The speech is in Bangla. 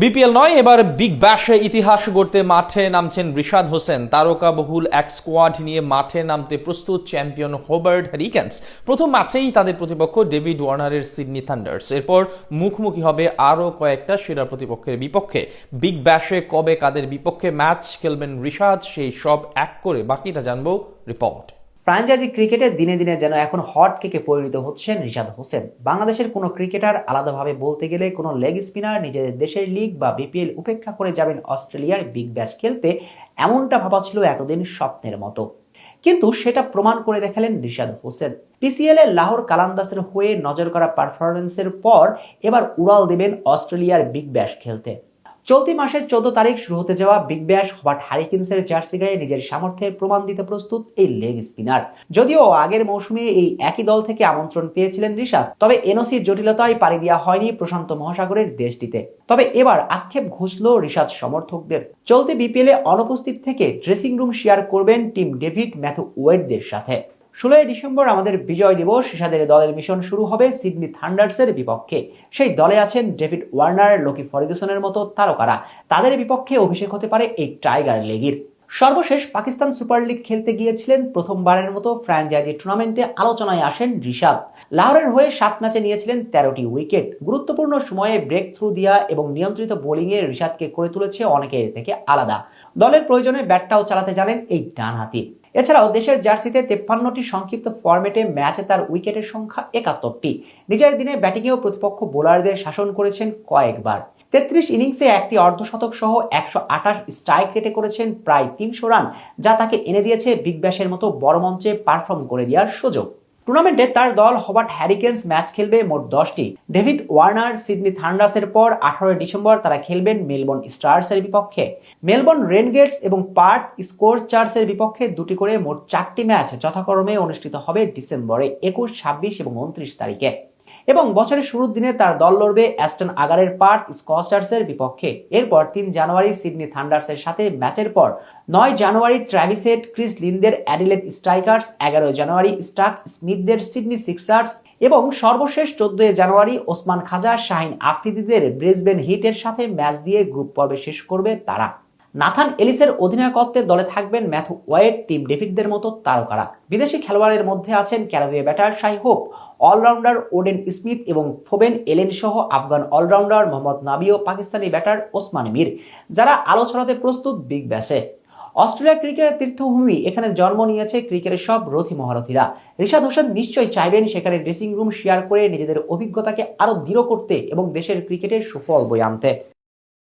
বিপিএল নয়, এবার বিগ ব্যাশে ইতিহাস গড়তে মাঠে নামছেন রিশাদ হোসেন। তারকা বহুল এক স্কোয়াড নিয়ে মাঠে নামতে প্রস্তুত চ্যাম্পিয়ন হোবার্ট হ্যারিকেন্স প্রথম ম্যাচেই তাদের প্রতিপক্ষ ডেভিড ওয়ার্নারের সিডনি থান্ডার্স এরপর মুখোমুখি হবে আরও কয়েকটা সেরা প্রতিপক্ষের বিপক্ষে। বিগ ব্যাশে কবে কাদের বিপক্ষে ম্যাচ খেলবেন রিশাদ, সেই সব এক করে বাকিটা জানব রিপোর্ট। ফ্রাঞ্চাইজি ক্রিকেটে দিনে দিনে যেন এখন হট কেকে পরিণত হচ্ছেন রিশাদ হোসেন। বাংলাদেশের কোনো ক্রিকেটার আলাদাভাবে বলতে গেলে কোনো লেগ স্পিনার নিজেদের দেশের লিগ বা বিপিএল উপেক্ষা করে যাবেন অস্ট্রেলিয়ার বিগ ব্যাশ খেলতে, এমনটা ভাবা ছিল এতদিন স্বপ্নের মতো। কিন্তু সেটা প্রমাণ করে দেখালেন রিশাদ হোসেন। পিসিএল এর লাহোর কালান্দাসের হয়ে নজর করা পারফরমেন্সের পর এবার উড়াল দেবেন অস্ট্রেলিয়ার বিগ ব্যাশ খেলতে। চলতি মাসের চোদ্দ তারিখ শুরু হতে যাওয়া বিগ ব্যাশ হবার্ট হ্যারিকিন্সের জার্সি গায়ে নিজের সামর্থ্যের প্রমাণ দিতে প্রস্তুত এই লেগ স্পিনার। যদিও আগের মৌসুমে এই একই দল থেকে আমন্ত্রণ পেয়েছিলেন ঋষাদ তবে এনওসির জটিলতায় পাড়ি দেওয়া হয়নি প্রশান্ত মহাসাগরের দেশটিতে। তবে এবার আক্ষেপ ঘুষল ঋষাদ সমর্থকদের। চলতি বিপিএলে অনুপস্থিত থেকে ড্রেসিং রুম শেয়ার করবেন টিম ডেভিড ম্যাথু ওয়েডদের সাথে। ষোলোই ডিসেম্বর আমাদের বিজয় দিবস। শেষাদের দলের মিশন শুরু হবে সিডনি থান্ডার্সের বিপক্ষে। সেই দলে আছেন ডেভিড ওয়ার্নার, লোকি ফরিগুসনের মতো তারকারা। তাদের বিপক্ষে অভিষেক হতে পারে এই টাইগার লেগির। সর্বশেষ পাকিস্তান সুপার লিগ খেলতে গিয়েছিলেন প্রথমবারের মতো ফ্র্যাঞ্চাইজি টুর্নামেন্টে আলোচনায় আসেন রিশাদ। লাহোরের হয়ে সাত ম্যাচে নিয়েছিলেন তেরোটি উইকেট। গুরুত্বপূর্ণ সময়ে ব্রেক থ্রু দিয়া এবং নিয়ন্ত্রিত বোলিংয়ে রিশাদকে করে তুলেছে অনেকের থেকে আলাদা। দলের প্রয়োজনে ব্যাটটাও চালাতে জানেন এই ডানহাতি। এছাড়াও দেশের জার্সিতে তেপ্পান্নটি সংক্ষিপ্ত ফর্মেটে ম্যাচে তার উইকেটের সংখ্যা একাত্তরটি। নিজের দিনে ব্যাটিংয়েও প্রতিপক্ষ বোলারদের শাসন করেছেন কয়েকবার। তেত্রিশ ইনিংসে একটি অর্ধশতক সহ একশো আঠাশ স্ট্রাইক রেটে করেছেন প্রায় তিনশো রান, যা তাকে এনে দিয়েছে বিগ ব্যাশের মতো বড় মঞ্চে পারফর্ম করে দেওয়ার সুযোগ। টুর্নামেন্টে তার দল হবার্ট হ্যারিকেন্স ম্যাচ খেলবে মোট দশটি। ডেভিড ওয়ার্নার সিডনি থান্ডার্সের পর আঠারোই ডিসেম্বর তারা খেলবেন মেলবোর্ন স্টার্সের বিপক্ষে। মেলবোর্ন রেনগেটস এবং পার্ট স্কোর চার্সের বিপক্ষে দুটি করে মোট চারটি ম্যাচ যথাক্রমে অনুষ্ঠিত হবে ডিসেম্বরে একুশ, ছাব্বিশ এবং উনত্রিশ তারিখে। এবং বছরের শুরুর দিনে তার দল লড়বে অ্যাস্টন আগারের পার্ট স্কস্টার্সের বিপক্ষে। এরপর তিন জানুয়ারি সিডনি থান্ডার্সের সাথে ম্যাচের পর নয় জানুয়ারি ট্র্যাভিসেট, ক্রিস লিনদের অ্যাডিলেট স্ট্রাইকার্স এগারো জানুয়ারি স্টাক স্মিথদের, সিডনি সিক্সার্স এবং সর্বশেষ চোদ্দই জানুয়ারি ওসমান খাজা, শাহিন আফ্রিদিদের ব্রিসবেন হিটের সাথে ম্যাচ দিয়ে গ্রুপ পর্বে শেষ করবে তারা। নাথান এলিসের অধিনায়কত্বে দলে থাকবেন ম্যাথু ওয়েড টিম ডেভিডদের মতো তারকারা। বিদেশি খেলোয়াড়ের মধ্যে আছেন Caribbean batter Shai Hope allrounder Odean Smith এবং ফোবেন এলেন সহ আফগান অলরাউন্ডার মোহাম্মদ নাবি ও পাকিস্তানি ব্যাটার ওসমান মির যারা আলোচনাতে প্রস্তুত বিগ ব্যাসে অস্ট্রেলিয়া ক্রিকেটের তীর্থভূমি এখানে জন্ম নিয়েছে ক্রিকেটের সব রথি মহারথীরা। রিশাদ হোসেন নিশ্চয়ই চাইবেন সেখানে ড্রেসিং রুম শেয়ার করে নিজেদের অভিজ্ঞতাকে আরও দৃঢ় করতে এবং দেশের ক্রিকেটের সুফল বয়ে আনতে।